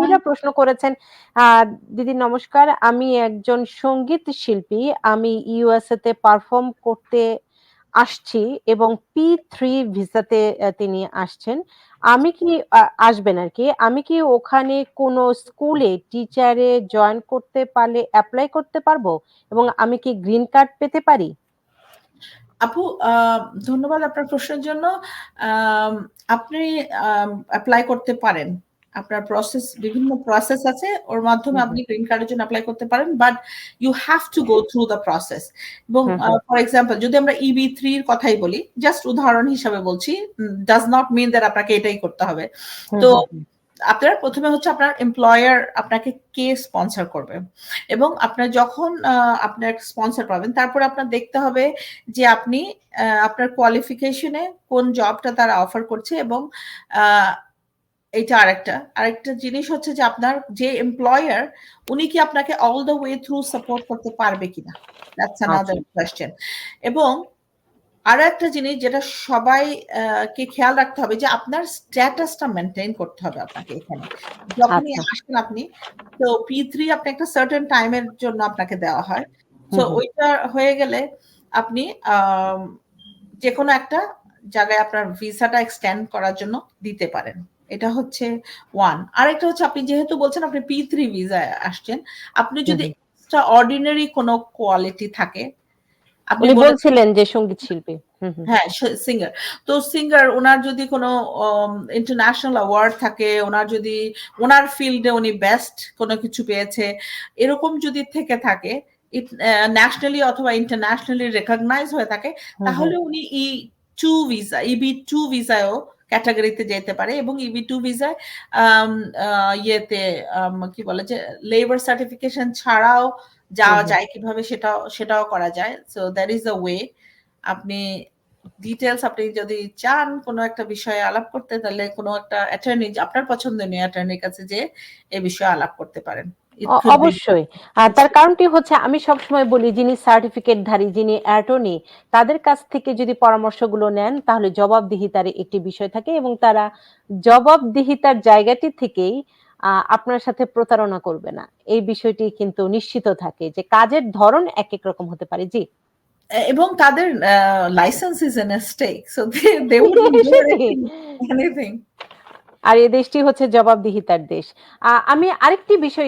মীরা প্রশ্ন করেছেন, দিদি নমস্কার। আমি একজন সংগীত শিল্পী। আমি ইউএসএ তে পারফর্ম করতে আসছি এবং P3 ভিসাতে তিনি আসছেন। আমি কি আসবেন আরকি। আমি কি ওখানে কোনো স্কুলে টিচারে জয়েন করতে পারলে এপ্লাই করতে পারব? এবং আমি কি গ্রিন কার্ড পেতে পারি? আপু ধন্যবাদ আপনার প্রশ্নের জন্য। আপনি আম এপ্লাই করতে পারেন। আপনার প্রসেস বিভিন্ন প্রসেস আছে। ওর মাধ্যমে আপনি গ্রিন কার্ডের জন্য এপ্লাই করতে পারেন। But you have to go through the process. এবং। ফর এক্সাম্পল যদি আমরা EB3 এর কথাই বলি, জাস্ট উদাহরণ হিসাবে বলছি। ডাজ নট মিন দ্যাট আপনাকে এটাই করতে হবে। তো। আপনার প্রথমে হচ্ছে আপনার এমপ্লয়ার আপনাকে কে স্পন্সর করবে। এবং আপনার যখন আপনার স্পন্সর পাবেন, তারপরে আপনার দেখতে হবে যে আপনি আপনার কোয়ালিফিকেশনে কোন জবটা তারা অফার করছে এবং আ এইটা আরেকটা। আরেকটা জিনিস হচ্ছে যে আপনার যে এমপ্লয়ার উনি কি আপনাকে all the way through support করতে পারবে কিনা? দ্যাটস আচ্ছা। কোয়েশ্চেন। এবং আরও একটা জিনিস যেটা সবাই কে খেয়াল রাখতে হবে যে আপনার স্ট্যাটাসটা মেনটেন করতে হবে আপনাকে এখানে। যখনই আচ্ছা। আসেন আপনি তো পি থ্রি আপনি একটা সার্টেন টাইম এর জন্য আপনাকে দেওয়া হয়। হুম। ওইটা হয়ে গেলে আপনি আম যেকোনো একটা জায়গায় আপনার ভিসাটা এক্সটেন্ড করার জন্য দিতে পারেন। এটা হচ্ছে 1 আরেকটা হচ্ছে আপনি যেহেতু বলছেন আপনি পি থ্রি ভিসায় আসছেন। আপনি যদি এক্সট্রা অর্ডিনারি কোনো কোয়ালিটি থাকে, আপনি বলছিলেন যে সংগীত শিল্পী। হ্যাঁ, সিঙ্গার। তো সিঙ্গার উনার যদি কোনো ইন্টারন্যাশনাল অ্যাওয়ার্ড থাকে, উনার যদি উনার ফিল্ডে উনি বেস্ট কোনো কিছু পেয়েছে, এরকম যদি থেকে থাকে, ন্যাশনালি অথবা ইন্টারন্যাশনালি রিকগনাইজ হয়ে থাকে, তাহলে। উনি E2 ভিসা, EB2 ভিসায়ও ক্যাটেগরিতে যেতে পারে এবং EB2 ভিসায় আম আ ইয়েতে আম কি বলে যে লেবার সার্টিফিকেশন ছাড়াও যাওয়া যায় কীভাবে সেটাও সেটাও করা যায়। So that is a way. আপনি ডিটেলস আপনি যদি চান কোনো একটা বিষয়ে আলাপ করতে তাহলে কোনো একটা অ্যাটর্নি আপনার পছন্দনীয় অ্যাটর্নির কাছে যেয়ে এ বিষয়ে আলাপ করতে পারেন। অবশ্যই। আ তার কারণটি হচ্ছে আমি সবসময় বলি যিনি সার্টিফিকেটধারী, যিনি অ্যাটর্নি তাদের কাছ থেকে যদি পরামর্শগুলো নেন তাহলে জবাবদিহিতার একটি বিষয় থাকে এবং তারা জবাবদিহিতার জায়গাটি থেকেই আপনার সাথে প্রতারণা করবে না। এই বিষয়টি কিন্তু নিশ্চিত থাকে যে কাজের ধরন এক এক রকম হতে পারে। জি। এবং তাদের licence is in stake. So they they wouldn't do anything. আর এ দেশটি হচ্ছে জবাবদিহিতার দেশ। আমি আরেকটি বিষয়